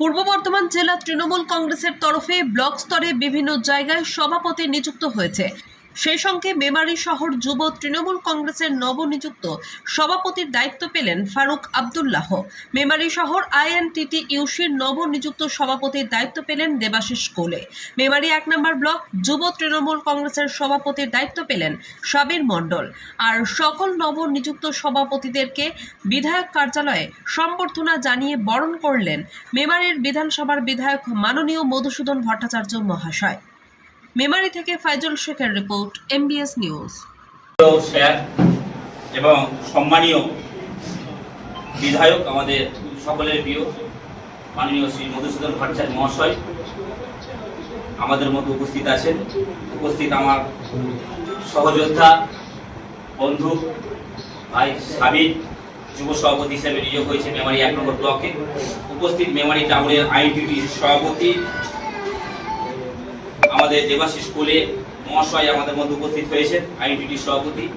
পূর্ব বর্ধমান জেলা তৃণমূল কংগ্রেসের তরফে ব্লক স্তরে বিভিন্ন জায়গায় সভাপতি নিযুক্ত হয়েছে। সেই সঙ্গে মেমারি শহর যুব তৃণমূল কংগ্রেসের নবনিযুক্ত সভাপতির দায়িত্ব পেলেন ফারুক আবদুল্লাহ। মেমারি শহর আইএনটিটি ইউসির নবনিযুক্ত সভাপতির দায়িত্ব পেলেন দেবাশিস কোলে। মেমারি এক নম্বর ব্লক যুব তৃণমূল কংগ্রেসের সভাপতির দায়িত্ব পেলেন সাবির মণ্ডল। আর সকল নবনিযুক্ত সভাপতিদেরকে বিধায়ক কার্যালয়ে সম্বর্ধনা জানিয়ে বরণ করলেন মেমারির বিধানসভার বিধায়ক মাননীয় মধুসূদন ভট্টাচার্য মহাশয়। মেমারি থেকে ফাইজুল শেখের রিপোর্ট এমবিএস নিউজ এবং সম্মানীয় বিধায়ক আমাদের সকলের প্রিয়, মাননীয় শ্রী মধুসূদন ভট্টাচার্য মহাশয়, আমাদের মধ্যে উপস্থিত আছেন। উপস্থিত আমার সহযোদ্ধা, বন্ধু, ভাই সাবির যুব সভাপতি হিসেবে নিয়োগ হয়েছে মেমারি এক নম্বর ব্লকে। উপস্থিত মেমারি টাউনের আইনটিভি সভাপতি আমাদের দেবাশিস কোলে মহাশয় আমাদের মধ্যে উপস্থিত হয়েছেন আইনটিটি সভাপতি।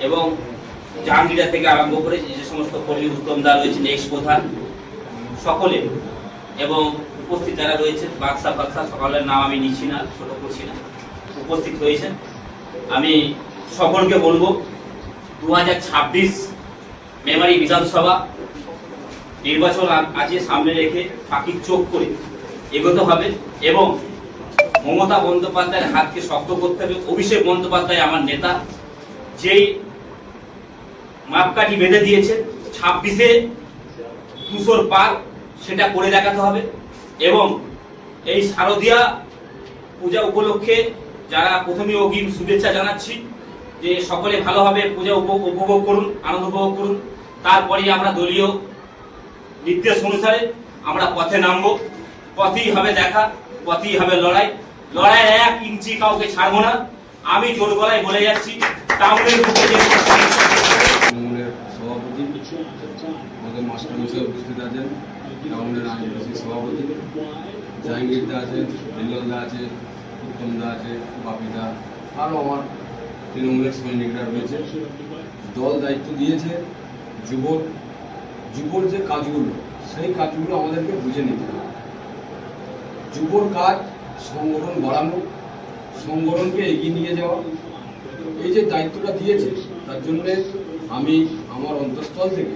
এবং জাহাঙ্গীরা থেকে আরম্ভ করে যে সমস্ত কর্মী উত্তমদা রয়েছেন এক্স প্রধান, সকলে। এবং উপস্থিত যারা রয়েছেন বাদশা বাদশা সকলের নাম আমি নিচ্ছি না, ছোট করছি না। উপস্থিত হয়েছেন। আমি সকলকে বলব দু হাজার ছাব্বিশ মেমারি বিধানসভা নির্বাচন আ- আছে সামনে রেখে পাখির চোখ করে এগোতে হবে। এবং মমতা বন্দ্যোপাধ্যায়ের হাতকে শক্ত করতে হবে। অভিষেক বন্দ্যোপাধ্যায় আমার নেতা, যেই মাপকাঠি বেঁধে দিয়েছে, ছাব্বিশে দুশোর পার সেটা করে দেখাতে হবে এবং এই শারদীয়া পূজা উপলক্ষে যারা প্রথমে অগ্রিম শুভেচ্ছা জানাচ্ছি যে সকলে ভালোভাবে পূজা উপভোগ করুন, আনন্দ উপভোগ করুন। তারপরেই আমরা দলীয় নির্দেশ অনুসারে আমরা পথে নামবো। পথেই হবে দেখা, পথেই হবে লড়াই। লড়াইয়ের এক ইঞ্চি কাউকে ছাড়বো না। আমি জোর গলায় বলে যাচ্ছি সভাপতি আমাদের মাস্টারমশাই উপস্থিত আছেন সভাপতি। আছে আছে, বাপিদা, আরও আমার তৃণমূলের সৈনিকরা রয়েছে। দল দায়িত্ব দিয়েছে যুবর যুবর যে কাজগুলো, সেই কাজগুলো আমাদেরকে বুঝে নিতে হবে। যুবর কাজ সংগঠন বাড়ানো সংগঠনকে এগিয়ে নিয়ে যাওয়া। এই যে দায়িত্বটা দিয়েছে, তার জন্য আমি আমার অন্তঃস্থল থেকে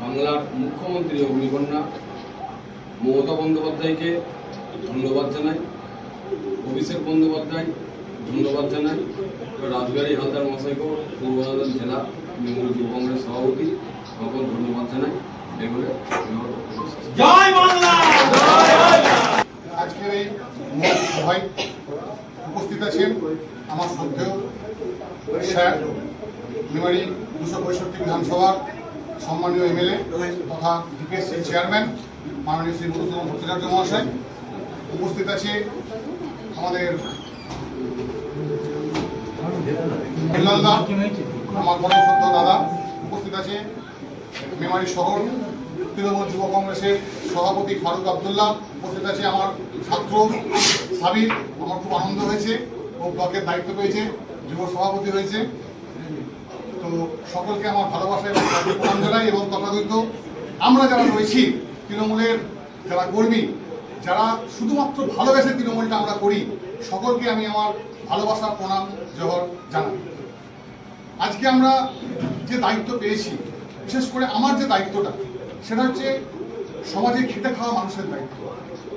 বাংলার মুখ্যমন্ত্রী অগ্নিকন্যা মমতা বন্দ্যোপাধ্যায়কে ধন্যবাদ জানাই, অভিষেক বন্দ্যোপাধ্যায় ধন্যবাদ জানাই রাজবাড়ি হালদার মশাইকেও পূর্ব বর্ধমান জেলা তৃণমূল যুব কংগ্রেস সভাপতি, আমাকেও ধন্যবাদ জানাই। এগুলো আমি আমার বক্তব্য শেষ করছি। আজকের এই সভায় উপস্থিত আছেন আমার শ্রদ্ধেয় স্যার, মেমারি দুশো পঁয়ষট্টি বিধানসভার সম্মানীয় এমএলএ তথা ডিপিএসসি চেয়ারম্যান মাননীয় শ্রী মধুসূদন ভট্টাচার্য মহাশয়। উপস্থিত আছে আমাদের আমার পরম দাদা। উপস্থিত আছে মেমারি শহর তৃণমূল যুব কংগ্রেসের সভাপতি ফারুক আবদুল্লাহ উপস্থিত আছে আমার ছাত্র সাবির। আমার খুব আনন্দ হয়েছে ও ব্লকের দায়িত্ব পেয়েছে, যুব সভাপতি হয়েছে। তো সকলকে আমার ভালোবাসা এবং প্রণাম জানাই এবং তথাকথিত আমরা যারা রয়েছি তৃণমূলের যারা কর্মী, যারা শুধুমাত্র ভালোবেসে তৃণমূলটা আমরা করি, সকলকে আমি আমার ভালোবাসা প্রণাম, জহর জানাই। আজকে আমরা যে দায়িত্ব পেয়েছি, বিশেষ করে আমার যে দায়িত্বটা সেটা হচ্ছে সমাজে খেটে খাওয়া মানুষের দায়িত্ব।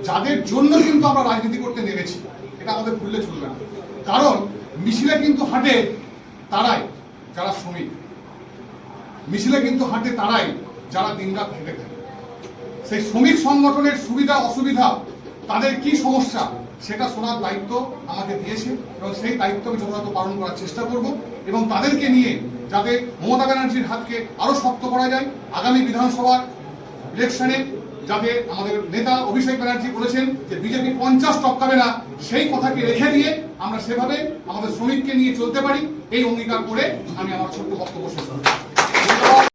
যাদের জন্য কিন্তু আমরা রাজনীতি করতে নেমেছি, এটা আমাদের ভুললে চলবে না। কারণ মিছিলে কিন্তু হাঁটে তারাই যারা শ্রমিক। মিছিলে কিন্তু হাঁটে তারাই যারা দিনরাত খেটে খায়। সেই শ্রমিক সংগঠনের সুবিধা, অসুবিধা, তাদের কি সমস্যা, সেটা শোনার দায়িত্ব আমাকে দিয়েছে এবং সেই দায়িত্ব আমি যথাযথ পালন করার চেষ্টা করব এবং তাদেরকে নিয়ে যাতে মমতা ব্যানার্জির হাতকে আরও শক্ত করা যায়, আগামী বিধানসভার ইলেকশনে যাতে আমাদের নেতা অভিষেক ব্যানার্জি বলেছেন যে বিজেপি পঞ্চাশ টপকাবে না, সেই কথাকে রেখে দিয়ে আমরা সেভাবে আমাদের শ্রমিককে নিয়ে চলতে পারি। এই অঙ্গীকার করে আমি আমার ছোট্ট বক্তব্য শেষ করছি।